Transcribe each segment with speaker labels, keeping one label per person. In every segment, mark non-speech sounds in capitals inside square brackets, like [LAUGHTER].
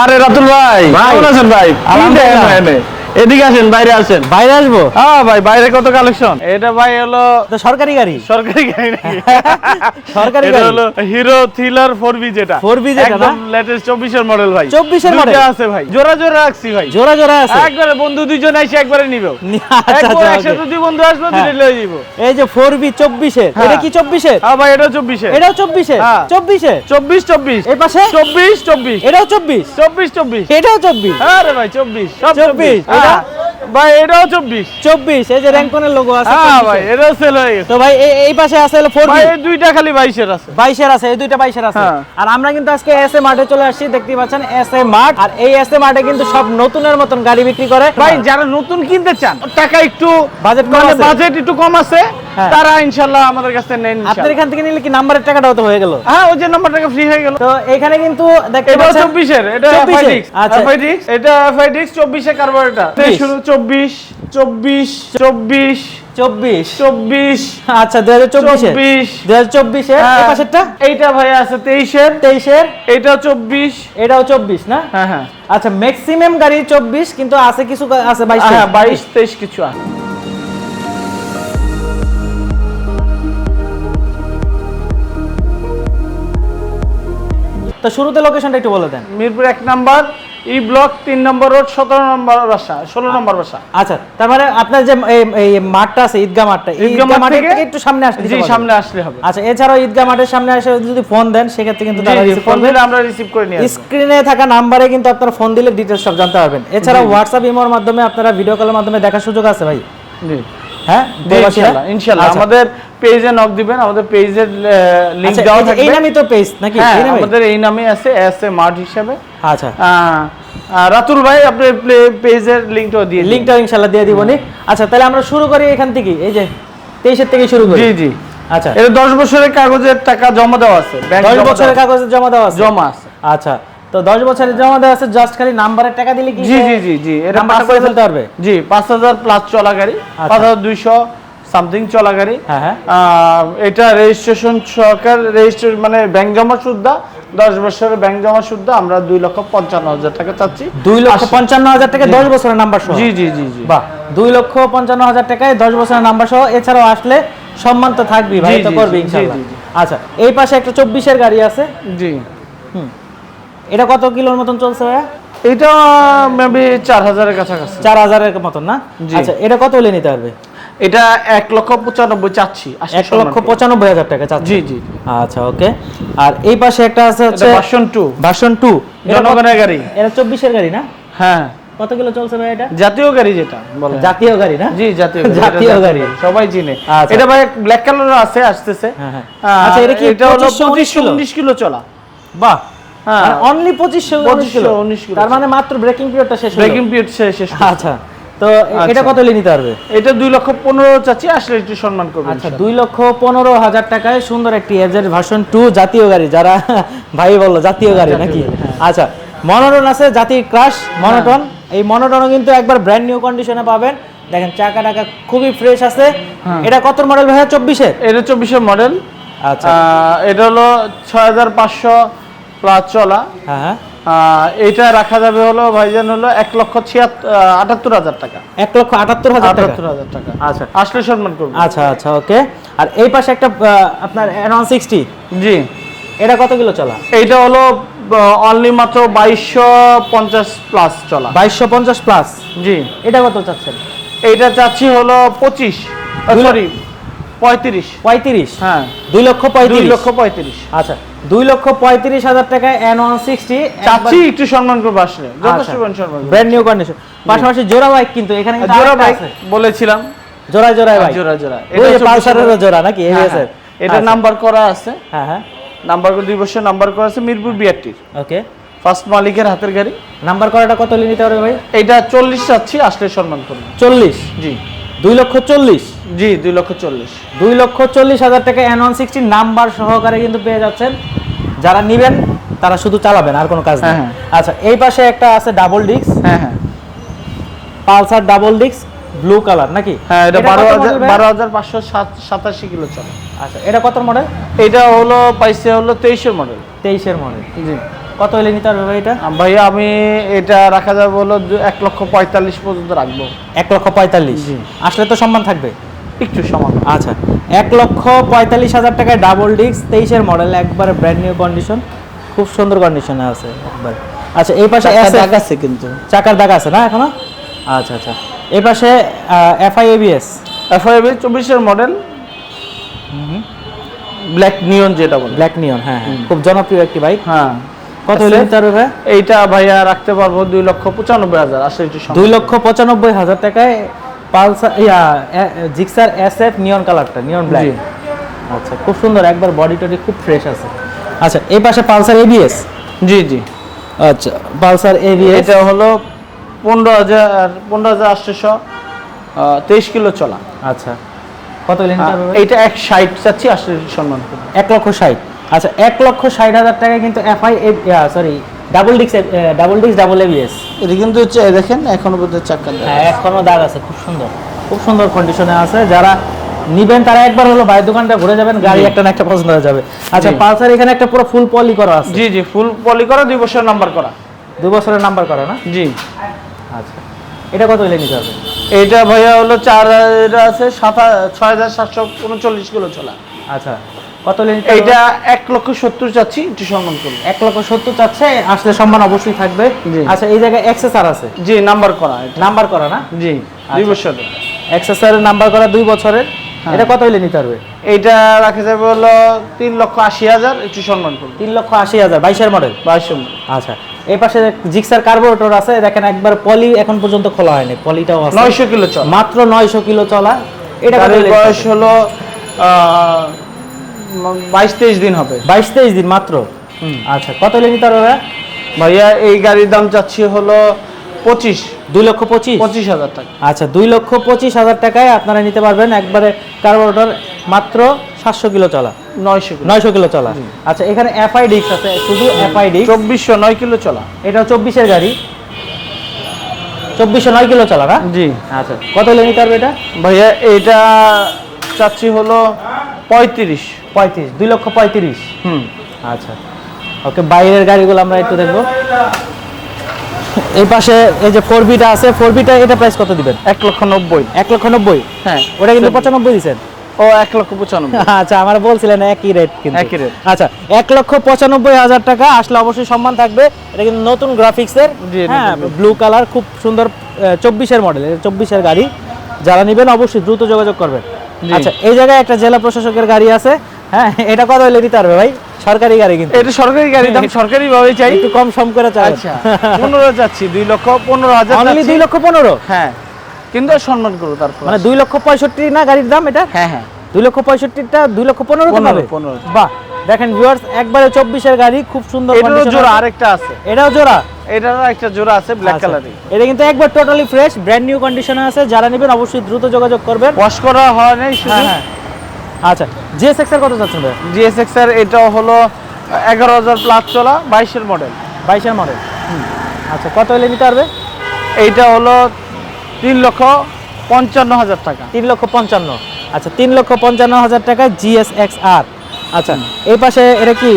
Speaker 1: আরে রাতুল ভাই
Speaker 2: ভাই।
Speaker 1: কেমন আছেন ভাই
Speaker 2: আলহামদুলিল্লাহ।
Speaker 1: এদিকে আসেন বাইরে আসেন।
Speaker 2: বাইরে আসব?
Speaker 1: হ্যাঁ ভাই বাইরে কত কালেকশন এটা ভাই হলো
Speaker 2: সরকারি গাড়ি।
Speaker 1: সরকারি গাড়ি নাকি? [LAUGHS]
Speaker 2: সরকারি গাড়ি।
Speaker 1: হলো হিরো থ্রিলার 4V যেটা।
Speaker 2: 4V যেটা
Speaker 1: একদম লেটেস্ট 24 এর মডেল ভাই।
Speaker 2: 24 এর model?
Speaker 1: আছে ভাই। জোড়া জোড়া রাখছি ভাই।
Speaker 2: জোড়া জোড়া আছে?
Speaker 1: একবারে বন্ধু দুইজন এসে একবারে নিবে।
Speaker 2: নি- [LAUGHS] আচ্ছা,
Speaker 1: একবার
Speaker 2: আচ্ছা,
Speaker 1: একসাথে দুই বন্ধু আসবে
Speaker 2: হ্যাঁ।
Speaker 1: দুইটা লয়ে যাব
Speaker 2: এই যে ফোর বি চব্বিশের
Speaker 1: হ্যাঁ।
Speaker 2: এটা কি চব্বিশের?
Speaker 1: হ্যাঁ ভাই এটা 24 এর
Speaker 2: এটাও চব্বিশের?
Speaker 1: হ্যাঁ।
Speaker 2: চব্বিশে
Speaker 1: 24 24
Speaker 2: এই পাশে?
Speaker 1: 24 24
Speaker 2: এটাও চব্বিশ?
Speaker 1: 24 24
Speaker 2: এটাও চব্বিশ?
Speaker 1: হ্যাঁ রে ভাই 24 সব
Speaker 2: 24
Speaker 1: 24
Speaker 2: এটা?
Speaker 1: হ্যাঁ। ভাই এটাও 24
Speaker 2: চব্বিশ এই যে র্যাঙ্কনের লোগো আছে
Speaker 1: হ্যাঁ ভাই এটাও সেল হয়ে গেছে।
Speaker 2: তো ভাই এই- পাশে আছে হলো ফোর
Speaker 1: ভাই এই দুইটা খালি 22 এর আছে।
Speaker 2: বাইশের আছে এই দুইটা বাইশের আছে।
Speaker 1: হ্যাঁ।
Speaker 2: আর আমরা কিন্তু আজকে এস এ মার্টে চলে আসছি দেখতেই পাচ্ছেন এস এ মার্ট আর এই এস এ মার্টে কিন্তু সব নতুনের মতন গাড়ি বিক্রি করে।
Speaker 1: ভাই যারা নতুন কিনতে চান টাকা একটু
Speaker 2: কম
Speaker 1: মানে বাজেট একটু কম আছে
Speaker 2: হ্যাঁ।
Speaker 1: তারা ইনশাআল্লাহ আমাদের কাছে নেন
Speaker 2: আপনার এখান থেকে নিলে কি নাম্বারের টাকাটাও তো হয়ে গেল?
Speaker 1: হ্যাঁ ওই যে নাম্বারটাকে ফ্রি হয়ে গেল।
Speaker 2: তো এখানে কিন্তু দেখতে পাচ্ছেন
Speaker 1: 24 এর এটা
Speaker 2: 24 এর,
Speaker 1: FIDX
Speaker 2: আচ্ছা।
Speaker 1: এটা 24 এর কার্বোরেটর
Speaker 2: 24
Speaker 1: শুরু 24 24 24
Speaker 2: চব্বিশ আচ্ছা দুই হাজার চব্বিশে।
Speaker 1: 24
Speaker 2: দুই হাজার চব্বিশে
Speaker 1: হ্যাঁ।
Speaker 2: পাশেরটা?
Speaker 1: এইটা ভাই আছে 23 এর
Speaker 2: তেইশের?
Speaker 1: এইটাও 24
Speaker 2: এটাও চব্বিশ না?
Speaker 1: হ্যাঁ হ্যাঁ।
Speaker 2: আচ্ছা ম্যাক্সিমাম গাড়ি চব্বিশ কিন্তু আছে কিছু আছে বাইশ
Speaker 1: হ্যাঁ 22 23 কিছু আছে।
Speaker 2: তো শুরুতে লোকেশনটা একটু বলে দেন।
Speaker 1: মিরপুর এক নাম্বার। ই ব্লক তিন নম্বর রোড সতেরো নম্বর বাসা ষোলো নম্বর বাসা।
Speaker 2: আচ্ছা তার মানে আপনার যে এই- মাঠটা আছে ঈদগাহ মাঠটা
Speaker 1: মাঠ থেকে-
Speaker 2: থেকে একটু সামনে আসলে
Speaker 1: জি সামনে আসলে হবে।
Speaker 2: আচ্ছা এছাড়াও ঈদগাহ মাঠের সামনে এসে যদি ফোন দেন সেক্ষেত্রে কিন্তু তারা রিসিভ
Speaker 1: ফোন দিলে আমরা রিসিভ করে আসব।
Speaker 2: স্ক্রিনে থাকা নাম্বারে কিন্তু আপনারা ফোন দিলে ডিটেলস সব জানতে পারবেন। এছাড়াও হোয়াটসঅ্যাপ ইমোর মাধ্যমে আপনারা ভিডিও কলের মাধ্যমে দেখার সুযোগ আছে ভাই।
Speaker 1: জি।
Speaker 2: হ্যাঁ আচ্ছা।
Speaker 1: আমাদের পেজে নক দিবেন আমাদের পেজের লিংক
Speaker 2: আচ্ছা,
Speaker 1: দেওয়া থাকবে।
Speaker 2: এই নামই তো পেজ নাকি?
Speaker 1: হ্যাঁ,
Speaker 2: এই নামে
Speaker 1: আমাদের এই নামে আছে এস এ মার্ট হিসেবে।
Speaker 2: আচ্ছা।
Speaker 1: রাতুল ভাই আপনি পেজের লিংকটাও দিয়ে
Speaker 2: লিংকটা ইনশাআল্লাহ দিয়ে দিব আচ্ছা তাহলে আমরা শুরু করি এখান থেকে এই যে 23 এর থেকে শুরু করি।
Speaker 1: জি জি।
Speaker 2: আচ্ছা।
Speaker 1: এটা 10 বছরের কাগজের টাকা জমা দেওয়া আছে ব্যাংক 10
Speaker 2: বছরের কাগজে জমা দেওয়া আছে?
Speaker 1: জমা আছে।
Speaker 2: আচ্ছা তো 10 বছরের জমা দেওয়া আছে জাস্ট খালি নাম্বারের টাকা দিলে কি
Speaker 1: জি জি জি জি। এটা
Speaker 2: নাম্বারটা করে ফেলতে পারবে?
Speaker 1: জি 5000 প্লাস চলাকারী 5200 সামথিং চলা গাড়ি
Speaker 2: হ্যাঁ। হ্যাঁ
Speaker 1: এটা রেজিস্ট্রেশন সরকার রেজিস্ট্রেশন মানে ব্যাংক জমা সুদ্ধা দশ বছরের ব্যাংক জমা সুদ্ধা আমরা দুই লক্ষ পঞ্চান্ন হাজার টাকা চাচ্ছি।
Speaker 2: দুই লক্ষ পঞ্চান্ন হাজার টাকা দশ বছরের নাম্বার সহ?
Speaker 1: জি জি জি জি।
Speaker 2: বাহ দুই লক্ষ পঞ্চান্ন হাজার টাকায় দশ বছরের নাম্বার সহ। এছাড়াও আসলে সম্মান তো থাকবেই ভাই তো করবে ইনশাআল্লাহ। আচ্ছা এই পাশে একটা চব্বিশের গাড়ি আছে।
Speaker 1: জি।
Speaker 2: হুম এটা কত কিলোর মতন চলছে ভাইয়া?
Speaker 1: এটা মেবি চার হাজারের কাছাকাছি।
Speaker 2: চার হাজারের মতন না। আচ্ছা এটা কত হলে নিতে পারবে?
Speaker 1: এটা এক লক্ষ পঁচানব্বই চাচ্ছি
Speaker 2: এক লক্ষ পঁচানব্বই হাজার টাকা চাচ্ছে।
Speaker 1: জি জি।
Speaker 2: আচ্ছা ওকে। আর এই পাশে একটা আছে হচ্ছে
Speaker 1: ভার্সন টু
Speaker 2: ভার্সন টু
Speaker 1: জনগণের গাড়ি।
Speaker 2: এটা চব্বিশের গাড়ি না?
Speaker 1: হ্যাঁ।
Speaker 2: কত কিলো চলছে ভাই এটা?
Speaker 1: জাতীয় গাড়ি যেটা বলে।
Speaker 2: জাতীয় গাড়ি না?
Speaker 1: জি জাতীয়
Speaker 2: জাতীয় গাড়ি।
Speaker 1: সবাই চিনে।
Speaker 2: আচ্ছা।
Speaker 1: এটা ভাই ব্ল্যাক কালার আছে আসতেছে।
Speaker 2: হ্যাঁ, হ্যাঁ। আচ্ছা, এটা কি
Speaker 1: এটা হলো
Speaker 2: 25
Speaker 1: পঁচিশ
Speaker 2: কিলো?
Speaker 1: উনিশ কিলো চলা।
Speaker 2: বাহ।
Speaker 1: হ্যাঁ
Speaker 2: অনলি পঁচিশশো
Speaker 1: 2500,
Speaker 2: কিলো।
Speaker 1: 19 কিলো।
Speaker 2: তার মানে মাত্র ব্রেকিং পিরিয়ডটা শেষ
Speaker 1: ব্রেকিং পিরিয়ড শেষ
Speaker 2: আচ্ছা। তো এটা
Speaker 1: আচ্ছা।
Speaker 2: কত হলে নিতে পারবে?
Speaker 1: এটা দুই লক্ষ পনেরো চাচ্ছি আসলে একটু সম্মান করবেন
Speaker 2: আচ্ছা দুই লক্ষ পনেরো হাজার টাকায় সুন্দর একটি এজের ভার্সন টু জাতীয় গাড়ি যারা [LAUGHS] ভাই বলল জাতীয় গাড়ি নাকি?
Speaker 1: হ্যাঁ।
Speaker 2: আচ্ছা মনোটন আছে জাতীয় ক্রাশ মনোটন এই মনোটনও কিন্তু একবার ব্র্যান্ড নিউ কন্ডিশনে পাবেন। দেখেন চাকা টাকা খুবই ফ্রেশ আছে।
Speaker 1: হ্যাঁ।
Speaker 2: এটা কত মডেল ভাইয়া? চব্বিশে
Speaker 1: এটা চব্বিশের মডেল
Speaker 2: আচ্ছা।
Speaker 1: এটা হলো ছয় হাজার পাঁচশো প্লাস চলা।
Speaker 2: হ্যাঁ হ্যাঁ।
Speaker 1: এটা রাখা যাবে হলো ভাইজান হলো এক লক্ষ আটাত্তর হাজার টাকা।
Speaker 2: এক লক্ষ আটাত্তর হাজার টাকা?
Speaker 1: আটাত্তর হাজার টাকা।
Speaker 2: আচ্ছা।
Speaker 1: আসলে সম্মান করব।
Speaker 2: আচ্ছা আচ্ছা ওকে। আর এই পাশে একটা আপনার এনওয়ান সিক্সটি
Speaker 1: জি।
Speaker 2: এটা কত কিলো চলা?
Speaker 1: এইটা হলো অনলি মাত্র বাইশশো পঞ্চাশ প্লাস চলা।
Speaker 2: বাইশশো পঞ্চাশ প্লাস
Speaker 1: জি।
Speaker 2: এটা কত চাচ্ছেন?
Speaker 1: এইটা চাচ্ছি হলো পঁচিশ সরি পঁয়ত্রিশ।
Speaker 2: পঁয়ত্রিশ?
Speaker 1: হ্যাঁ।
Speaker 2: দুই লক্ষ পঁয়ত্রিশ?
Speaker 1: লক্ষ পঁয়ত্রিশ।
Speaker 2: আচ্ছা। দুই লক্ষ পঁয়ত্রিশ হাজার টাকায় এন ওয়ান সিক্সটি
Speaker 1: চাচ্ছি একটু সম্মান করব আসলে। যথেষ্ট সম্মান
Speaker 2: ব্র্যান্ড নিউ কন্ডিশন পাশাপাশি জোড়া বাইক কিন্তু এখানে
Speaker 1: জোড়া বাইক বলেছিলাম।
Speaker 2: জোড়ায় জোড়ায় বাইক
Speaker 1: জোড়া জোড়া
Speaker 2: পালসারেরও জোড়া নাকি?
Speaker 1: হ্যাঁ, হ্যাঁ। এটা নাম্বার করা আছে।
Speaker 2: হ্যাঁ হ্যাঁ।
Speaker 1: নাম্বার দুই বছর নাম্বার করা আছে মিরপুর বিআরটির।
Speaker 2: ওকে।
Speaker 1: ফার্স্ট মালিকের হাতের গাড়ি।
Speaker 2: নাম্বার করাটা কত নিতে পারবে ভাই?
Speaker 1: এইটা চল্লিশ চাচ্ছি আসলে সম্মান করব।
Speaker 2: চল্লিশ?
Speaker 1: জি।
Speaker 2: দুই লক্ষ চল্লিশ?
Speaker 1: জি দুই লক্ষ চল্লিশ।
Speaker 2: দুই লক্ষ চল্লিশ হাজার টাকা এন ওয়ান সিক্সটি নাম্বার সহকারে কিন্তু পেয়ে যাচ্ছেন। যারা নিবেন তারা শুধু চালাবেন আর কোনো কাজ নেই।
Speaker 1: হ্যাঁ,
Speaker 2: আচ্ছা এই পাশে একটা আছে ডাবল ডিস্ক
Speaker 1: হ্যাঁ হ্যাঁ।
Speaker 2: Pulsar double disc blue colour নাকি?
Speaker 1: হ্যাঁ এটা বারো হাজার বারো হাজার পাঁচশো সাত সাতাশি কিলো চলে।
Speaker 2: আচ্ছা এটা কত মডেল
Speaker 1: এটা হলো পাইছে হলো তেইশের মডেল
Speaker 2: তেইশের মডেল
Speaker 1: জি।
Speaker 2: কত হলে নিতে পারবে ভাই এটা?
Speaker 1: ভাইয়া আমি এটা রাখা যাবে হলো এক লক্ষ পঁয়তাল্লিশ পর্যন্ত রাখব।
Speaker 2: এক লক্ষ পঁয়তাল্লিশ। আসলে তো সম্মান থাকবে?
Speaker 1: একটু সমান।
Speaker 2: আচ্ছা এক লক্ষ পঁয়তাল্লিশ হাজার টাকায় ডাবল ডিস্ক তেইশের মডেল একবারে ব্র্যান্ড নিউ কন্ডিশন খুব সুন্দর কন্ডিশনে আছে একবার। আচ্ছা এই পাশে
Speaker 1: দাগ আছে কিন্তু।
Speaker 2: চাকার দাগ আছে না এখনও? আচ্ছা আচ্ছা। এই পাশে এফআই এবিএস
Speaker 1: এফআইবি চব্বিশের মডেল ব্ল্যাক নিয়ন যেটা বলে।
Speaker 2: ব্ল্যাক নিয়ন হ্যাঁ হ্যাঁ। খুব জনপ্রিয় একটি বাইক
Speaker 1: হ্যাঁ।
Speaker 2: কত হলে নিতে পারবে
Speaker 1: এইটা ভাইয়া রাখতে পারব দুই লক্ষ পঁচানব্বই হাজার আসলে
Speaker 2: দুই লক্ষ পঁচানব্বই হাজার টাকায় পালসার ইয়া জিক্সার এস এফ নিয়ন কালারটা নিয়ন ব্ল্যাক আচ্ছা খুব সুন্দর একবার বডি টডি খুব ফ্রেশ আছে। আচ্ছা এই পাশে পালসার এবিএস
Speaker 1: জি জি।
Speaker 2: আচ্ছা পালসার এবিএস
Speaker 1: এটা হলো পনেরো হাজার পনেরো হাজার আটশোশো তেইশ কিলো চলা।
Speaker 2: আচ্ছা কত?
Speaker 1: এইটা এক ষাট চাচ্ছি একটু সম্মান
Speaker 2: এক লক্ষ ষাট। আচ্ছা এক লক্ষ ষাট হাজার টাকায় কিন্তু FI sorry double discs double discs double ABS
Speaker 1: এটা কিন্তু হচ্ছে দেখেন এখনও পর্যন্ত দেয়
Speaker 2: হ্যাঁ এখনও দাগ আছে খুব সুন্দর। খুব সুন্দর কন্ডিশনে আছে। যারা নিবেন তারা একবার হলো ভাইয়ের দোকানটা ঘুরে যাবেন গাড়ি একটা না একটা পছন্দ হয়ে যাবে। আচ্ছা পালসার এখানে একটা পুরো ফুল পলি করা আছে।
Speaker 1: জি জি ফুল পলি করা দুই বছরের নাম্বার করা।
Speaker 2: দুই বছরের নাম্বার করা না?
Speaker 1: জি।
Speaker 2: আচ্ছা এটা কত হলে নিতে হবে?
Speaker 1: এইটা ভাইয়া হলো চার এটা আছে সাত ছয় হাজার সাতশো উনচল্লিশ কিলো চলা।
Speaker 2: আচ্ছা কত
Speaker 1: এক লক্ষ সত্তর চাচ্ছি একটু সম্মান করব
Speaker 2: এক লক্ষ সত্তর চাচ্ছে আসলে সম্মান অবশ্যই থাকবে। আচ্ছা এই জায়গায় এক্সেসার আছে?
Speaker 1: জি নাম্বার করা
Speaker 2: নাম্বার করা না?
Speaker 1: জি দুই বছরের।
Speaker 2: এক্সেসারের নাম্বার করা দুই বছরের।
Speaker 1: হ্যাঁ।
Speaker 2: এটা কত হলে নিতে পারবে?
Speaker 1: এইটা রাখা যাবে হলো তিন লক্ষ আশি হাজার একটু সম্মান করব
Speaker 2: তিন লক্ষ আশি হাজার বাইশের মডেল
Speaker 1: বাইশ
Speaker 2: আচ্ছা এই পাশে জিক্সার কার্বোরেটর আছে দেখেন একবার পলি এখন পর্যন্ত খোলা হয়নি পলিটাও আছে।
Speaker 1: নয়শো কিলো চল।
Speaker 2: মাত্র নয়শো কিলো চলা। এটা
Speaker 1: বয়স হলো বাইশ তেইশ দিন হবে।
Speaker 2: বাইশ তেইশ দিন মাত্র? আচ্ছা কত হলে নিতে পারবে ভাইয়া?
Speaker 1: এই গাড়ির দাম চাচ্ছি হলো পঁচিশ।
Speaker 2: দুই লক্ষ পঁচিশ?
Speaker 1: পঁচিশ হাজার টাকা।
Speaker 2: আচ্ছা দুই লক্ষ পঁচিশ হাজার টাকায় আপনারা নিতে পারবেন একবারে কার্বোরেটর মাত্র সাতশো কিলো চলা।
Speaker 1: নয়শো
Speaker 2: নয়শো কিলো চলা। আচ্ছা এখানে এফআই ডিক্স আছে শুধু এফআই ডিক্স
Speaker 1: চব্বিশশো নয় কিলো চলা।
Speaker 2: এটা চব্বিশের গাড়ি। চব্বিশশো নয় কিলো চলা না?
Speaker 1: জি।
Speaker 2: আচ্ছা কত হলে নিতে পারবে এটা?
Speaker 1: ভাইয়া এটা চাচ্ছি হলো পঁয়ত্রিশ।
Speaker 2: পঁয়ত্রিশ দুই লক্ষ পঁয়ত্রিশ।
Speaker 1: হুম।
Speaker 2: আচ্ছা। ওকে বাইরের গাড়িগুলো আমরা একটু দেখব। এই পাশে এই যে ফোর বিটা আছে ফোর বিটা এটা প্রাইস কত দিবেন?
Speaker 1: এক লক্ষ নব্বই।
Speaker 2: এক লক্ষ নব্বই?
Speaker 1: হ্যাঁ।
Speaker 2: ওটা কিন্তু পঁচানব্বই দিচ্ছেন
Speaker 1: ও এক লক্ষ পঁচানব্বই। [LAUGHS]
Speaker 2: আচ্ছা আমার বলছিলেন একই রেট কিন্তু।
Speaker 1: একই rate।
Speaker 2: আচ্ছা এক লক্ষ পঁচানব্বই হাজার টাকা আসলে অবশ্যই সম্মান থাকবে। এটা কিন্তু নতুন গ্রাফিক্সের হ্যাঁ ব্লু কালার খুব সুন্দর চব্বিশের মডেল চব্বিশের গাড়ি। যারা নেবেন অবশ্যই দ্রুত যোগাযোগ করবেন। আচ্ছা এই জায়গায় একটা জেলা প্রশাসকের গাড়ি আছে। হ্যাঁ এটা কত হলে দিতে পারবে ভাই? সরকারি গাড়ি কিন্তু।
Speaker 1: এটা সরকারি গাড়ি দাম সরকারি ভাবে চাই।
Speaker 2: একটু কম সম করে চাই।
Speaker 1: আচ্ছা পনেরো চাচ্ছি দুই লক্ষ পনেরো হাজার
Speaker 2: অনলি
Speaker 1: চাচ্ছি।
Speaker 2: দুই লক্ষ পনেরো?
Speaker 1: হ্যাঁ কিন্তু সম্মান করব তারপর।
Speaker 2: মানে দুই লক্ষ পঁয়ষট্টি না গাড়ির দাম এটা?
Speaker 1: হ্যাঁ হ্যাঁ।
Speaker 2: দুই লক্ষ পঁয়ষট্টিটা দুই লক্ষ পনেরো
Speaker 1: পনেরো,
Speaker 2: হবে
Speaker 1: পনেরো।
Speaker 2: বাহ দেখেন ভিউয়ার্স একবারে চব্বিশের গাড়ি খুব সুন্দর
Speaker 1: জোড়া আরেকটা আছে।
Speaker 2: এটাও জোড়া?
Speaker 1: এটারও একটা জোড়া আছে ব্ল্যাক
Speaker 2: আচ্ছা।
Speaker 1: কালারই
Speaker 2: এটা কিন্তু একবার টোটালি ফ্রেশ ব্র্যান্ড নিউ কন্ডিশনে আছে। যারা নেবেন অবশ্যই দ্রুত যোগাযোগ করবেন।
Speaker 1: ওয়াশ করা হয় নাই শুধু।
Speaker 2: হ্যাঁ হ্যাঁ। আচ্ছা জিএসএক্স এর কত যাচ্ছেন ভাই?
Speaker 1: জিএসএক্স এর এটাও হলো এগারো হাজার প্লাস চলা বাইশের মডেল
Speaker 2: বাইশের মডেল আচ্ছা কত হলে নিতে পারবে?
Speaker 1: এইটা হলো তিন লক্ষ পঞ্চান্ন হাজার টাকা।
Speaker 2: তিন লক্ষ পঞ্চান্ন। আচ্ছা তিন লক্ষ পঞ্চান্ন হাজার টাকা জিএসএক্স আর আচ্ছা এই পাশে এটা কি?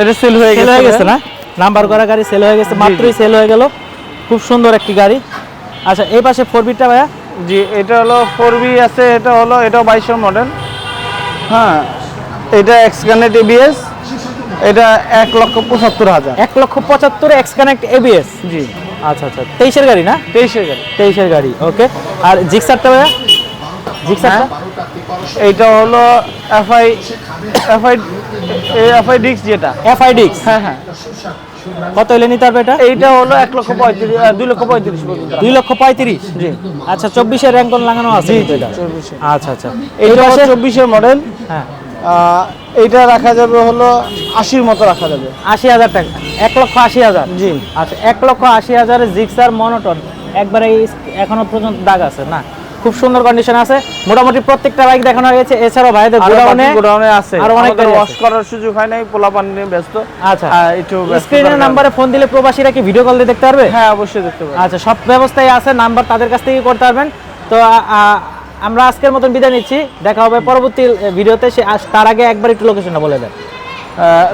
Speaker 1: এটা সেল হয়ে গেছে
Speaker 2: হয়ে গেছে না? নাম্বার করা গাড়ি সেল হয়ে গেছে মাত্রই সেল হয়ে গেল। খুব সুন্দর একটি গাড়ি। আচ্ছা এই পাশে ফোর বিটটা ভাইয়া?
Speaker 1: জি এটা হলো ফোর বি আছে এটা হলো এটাও বাইশের মডেল হ্যাঁ এটা এক্সকানেট এবিএস এটা এক লক্ষ পঁচাত্তর হাজার।
Speaker 2: এক লক্ষ পঁচাত্তর এক্স কানেক্ট এবিএস
Speaker 1: জি।
Speaker 2: আচ্ছা আচ্ছা তেইশের গাড়ি না?
Speaker 1: তেইশের গাড়ি।
Speaker 2: তেইশের গাড়ি ওকে। আর জিক্সারটা ভাইয়া? জিক্সারটা
Speaker 1: এইটা হলো এফআই এফআই এফআই ডিক্স যেটা।
Speaker 2: এফআইডিক্স
Speaker 1: হ্যাঁ হ্যাঁ।
Speaker 2: কত হলে নিতে পারবে এটা?
Speaker 1: এইটা হলো এক লক্ষ পঁয়ত্রিশ দুই লক্ষ পঁয়ত্রিশ
Speaker 2: দুই লক্ষ পঁয়ত্রিশ?
Speaker 1: জি।
Speaker 2: আচ্ছা চব্বিশের র্যাঙ্ক লাগানো আছে। আচ্ছা আচ্ছা। এই
Speaker 1: এইটা চব্বিশের মডেল
Speaker 2: হ্যাঁ।
Speaker 1: এইটা রাখা যাবে হলো আশির মতো রাখা যাবে।
Speaker 2: আশি হাজার টাকা। এক লক্ষ আশি হাজার?
Speaker 1: জি।
Speaker 2: আচ্ছা এক লক্ষ আশি হাজারের জিক্সার মনোটন একবারে এই এখনও পর্যন্ত দাগ আছে না? খুব সুন্দর কন্ডিশন আছে। মোটামুটি প্রত্যেকটা বাইক দেখানো হয়েছে এছাড়াও ভাইদের গোডাউনে
Speaker 1: গোডাউনে আছে।
Speaker 2: আরও অনেক
Speaker 1: ওয়াশ করার সুযোগ হয় নাই পোলাপান নিয়ে ব্যস্ত।
Speaker 2: আচ্ছা।
Speaker 1: একটু
Speaker 2: স্ক্রিনের। নাম্বারে ফোন দিলে প্রবাসীরা কি ভিডিও কল দিয়ে দেখতে পারবে?
Speaker 1: হ্যাঁ অবশ্যই দেখতে পাবেন
Speaker 2: আচ্ছা সব ব্যবস্থাই আছে নাম্বার তাদের কাছ থেকে করতে পারবেন। তো আমরা আজকের মতন বিদায় নিচ্ছি। দেখা হবে পরবর্তী ভিডিওতে। সে তার আগে একবার একটু লোকেশনটা বলে দেন।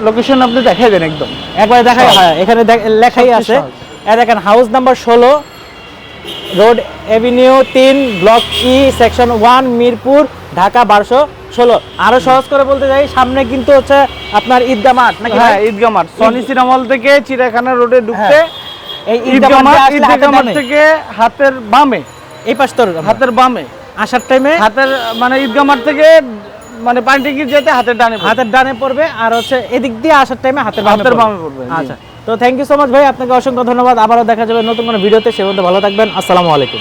Speaker 1: লোকেশন আপনি দেখাই দেন একদম।
Speaker 2: একবারে দেখাই হ্যাঁ এখানে লেখাই আছে। দেখেন হাউস নাম্বার ষোলো রোড এভিনিউ তিন block E section one Mirpur Dhaka বারোশো ষোলো। আরও সহজ করে বলতে চাই সামনে কিন্তু হচ্ছে আপনার ঈদগা মাঠ নাকি
Speaker 1: হ্যাঁ? ঈদগা মাঠ। সনি সিনেমল থেকে চিড়িয়াখানা রোডে ঢুকতে
Speaker 2: এই
Speaker 1: ঈদগা মাঠ থেকে হাতের বামে।
Speaker 2: এই পাশ তোর
Speaker 1: হাতের বামে।
Speaker 2: আসার টাইমে
Speaker 1: হাতের মানে ঈদগা মাঠ থেকে মানে পানিতে গিয়ে যেতে হাতের ডানে
Speaker 2: হাতের ডানে পড়বে আর হচ্ছে এদিক দিয়ে আসার টাইমে হাতের
Speaker 1: হাতের। বামে পড়বে,
Speaker 2: আচ্ছা তো থ্যাংক ইউ সো মাচ ভাই আপনাকে অসংখ্য ধন্যবাদ। আবারও দেখা যাবে নতুন কোনো ভিডিওতে সে মধ্যে ভালো থাকবেন। আসসালামু আলাইকুম।